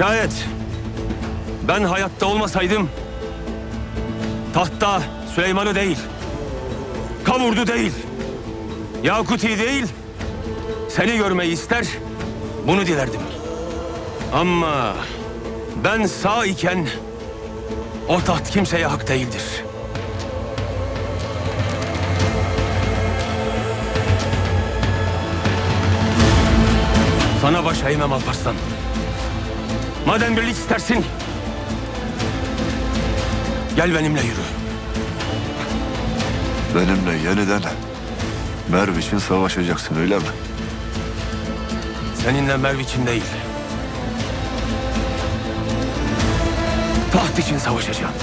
Şayet ben hayatta olmasaydım tahtta Süleyman'ı değil, Kavurdu değil, Yakuti değil, seni görmeyi ister, bunu dilerdim. Ama ben sağ iken o taht kimseye hak değildir. Sana baş eğmem Alparslan. Madem birlik istersin, gel benimle yürü. Benimle yeniden Merv için savaşacaksın öyle mi? Seninle Merv için değil. Taht için savaşacağım.